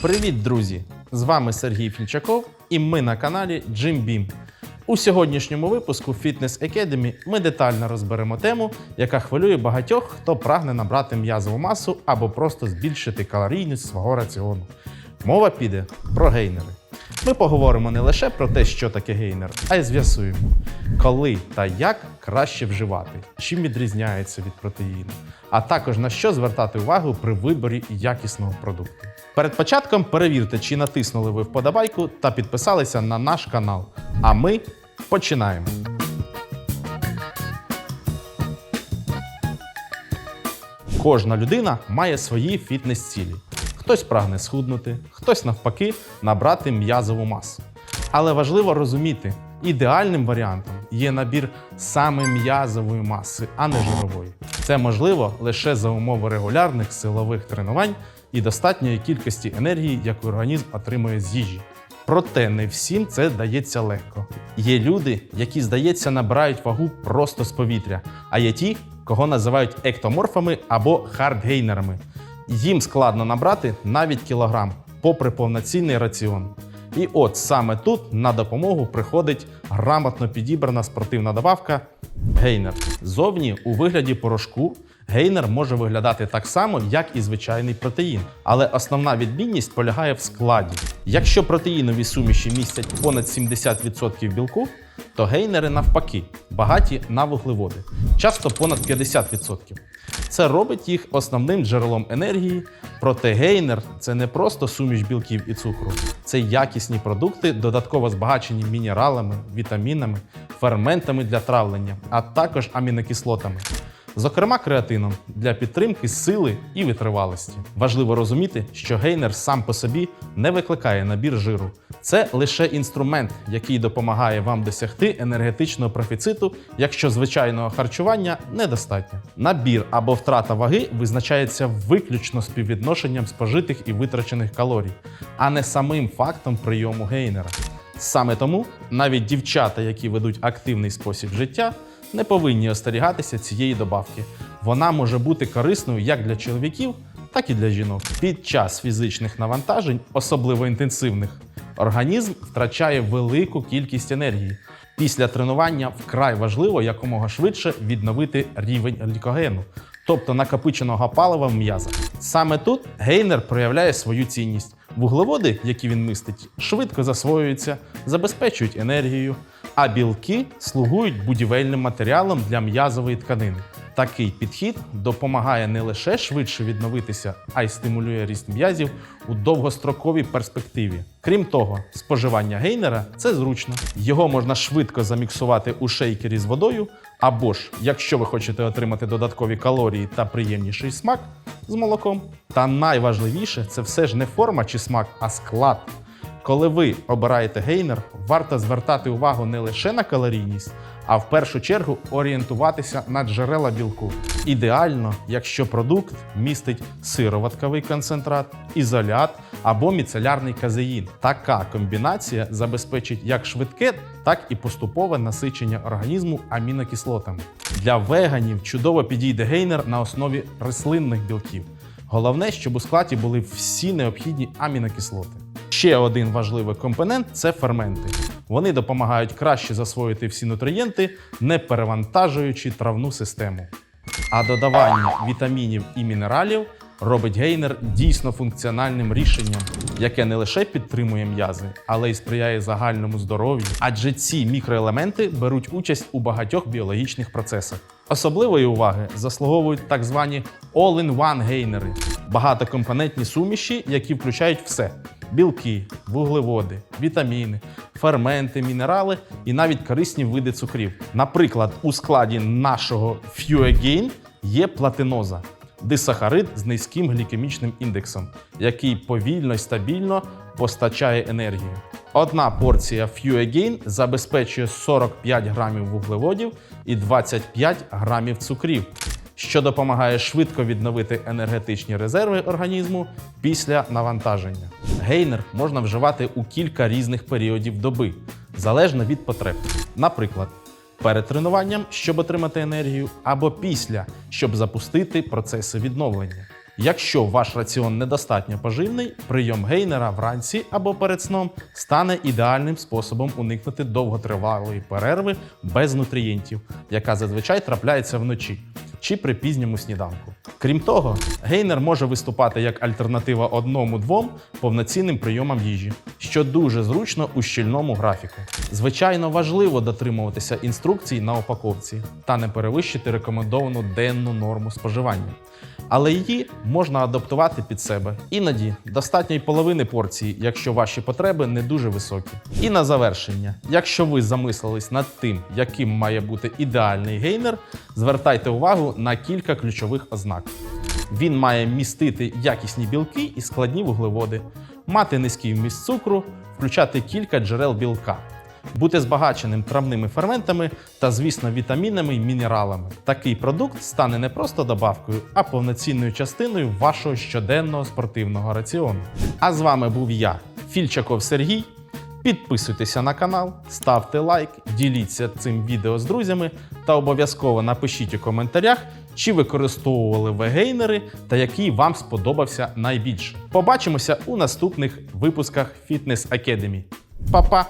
Привіт, друзі! З вами Сергій Фільчаков і ми на каналі Jim Beam. У сьогоднішньому випуску Fitness Academy ми детально розберемо тему, яка хвилює багатьох, хто прагне набрати м'язову масу або просто збільшити калорійність свого раціону. Мова піде про гейнери. Ми поговоримо не лише про те, що таке гейнер, а й з'ясуємо, коли та як краще вживати, чим відрізняється від протеїну, а також на що звертати увагу при виборі якісного продукту. Перед початком перевірте, чи натиснули ви вподобайку та підписалися на наш канал. А ми починаємо. Кожна людина має свої фітнес-цілі. Хтось прагне схуднути, хтось навпаки набрати м'язову масу. Але важливо розуміти, ідеальним варіантом є набір саме м'язової маси, а не жирової. Це можливо лише за умови регулярних силових тренувань і достатньої кількості енергії, яку організм отримує з їжі. Проте не всім це дається легко. Є люди, які, здається, набирають вагу просто з повітря, а є ті, кого називають ектоморфами або хардгейнерами. Їм складно набрати навіть кілограм, попри повноцінний раціон. І от саме тут на допомогу приходить грамотно підібрана спортивна добавка гейнер. Зовні у вигляді порошку гейнер може виглядати так само, як і звичайний протеїн. Але основна відмінність полягає в складі. Якщо протеїнові суміші містять понад 70% білку, то гейнери навпаки багаті на вуглеводи, часто понад 50%. Це робить їх основним джерелом енергії. Проте гейнер це не просто суміш білків і цукру, це якісні продукти, додатково збагачені мінералами, вітамінами, ферментами для травлення, а також амінокислотами. Зокрема, креатином для підтримки сили і витривалості. Важливо розуміти, що гейнер сам по собі не викликає набір жиру. Це лише інструмент, який допомагає вам досягти енергетичного профіциту, якщо звичайного харчування недостатньо. Набір або втрата ваги визначається виключно співвідношенням спожитих і витрачених калорій, а не самим фактом прийому гейнера. Саме тому навіть дівчата, які ведуть активний спосіб життя, не повинні остерігатися цієї добавки. Вона може бути корисною як для чоловіків, так і для жінок. Під час фізичних навантажень, особливо інтенсивних, організм втрачає велику кількість енергії. Після тренування вкрай важливо якомога швидше відновити рівень глікогену, тобто накопиченого палива в м'язах. Саме тут гейнер проявляє свою цінність. Вуглеводи, які він містить, швидко засвоюються, забезпечують енергію, а білки слугують будівельним матеріалом для м'язової тканини. Такий підхід допомагає не лише швидше відновитися, а й стимулює ріст м'язів у довгостроковій перспективі. Крім того, споживання гейнера це зручно. Його можна швидко заміксувати у шейкері з водою, або ж, якщо ви хочете отримати додаткові калорії та приємніший смак з молоком. Та найважливіше це все ж не форма чи смак, а склад. Коли ви обираєте гейнер, варто звертати увагу не лише на калорійність, а в першу чергу орієнтуватися на джерела білку. Ідеально, якщо продукт містить сироватковий концентрат, ізолят або міцелярний казеїн. Така комбінація забезпечить як швидке, так і поступове насичення організму амінокислотами. Для веганів чудово підійде гейнер на основі рослинних білків. Головне, щоб у складі були всі необхідні амінокислоти. Ще один важливий компонент це ферменти. Вони допомагають краще засвоїти всі нутрієнти, не перевантажуючи травну систему. А додавання вітамінів і мінералів робить гейнер дійсно функціональним рішенням, яке не лише підтримує м'язи, але й сприяє загальному здоров'ю, адже ці мікроелементи беруть участь у багатьох біологічних процесах. Особливої уваги заслуговують так звані all-in-one гейнери багатокомпонентні суміші, які включають все: білки, вуглеводи, вітаміни, ферменти, мінерали і навіть корисні види цукрів. Наприклад, у складі нашого FueGain є платиноза. Дисахарид з низьким глікемічним індексом, який повільно і стабільно постачає енергію. Одна порція FueGain забезпечує 45 грамів вуглеводів і 25 грамів цукрів, що допомагає швидко відновити енергетичні резерви організму після навантаження. Гейнер можна вживати у кілька різних періодів доби, залежно від потреб. Наприклад, перед тренуванням, щоб отримати енергію, або після, щоб запустити процеси відновлення. Якщо ваш раціон недостатньо поживний, прийом гейнера вранці або перед сном стане ідеальним способом уникнути довготривалої перерви без нутрієнтів, яка зазвичай трапляється вночі чи при пізньому сніданку. Крім того, гейнер може виступати як альтернатива одному-двом повноцінним прийомам їжі, що дуже зручно у щільному графіку. Звичайно, важливо дотримуватися інструкцій на упаковці та не перевищити рекомендовану денну норму споживання. Але її можна адаптувати під себе. Іноді достатньо й половини порції, якщо ваші потреби не дуже високі. І на завершення, якщо ви замислились над тим, яким має бути ідеальний гейнер, звертайте увагу на кілька ключових ознак. Він має містити якісні білки і складні вуглеводи, мати низький вміст цукру, включати кілька джерел білка бути збагаченим травними ферментами та, звісно, вітамінами і мінералами. Такий продукт стане не просто добавкою, а повноцінною частиною вашого щоденного спортивного раціону. А з вами був я, Фільчаков Сергій. Підписуйтеся на канал, ставте лайк, діліться цим відео з друзями та обов'язково напишіть у коментарях, чи використовували ви гейнери та який вам сподобався найбільше. Побачимося у наступних випусках Fitness Academy. Па-па!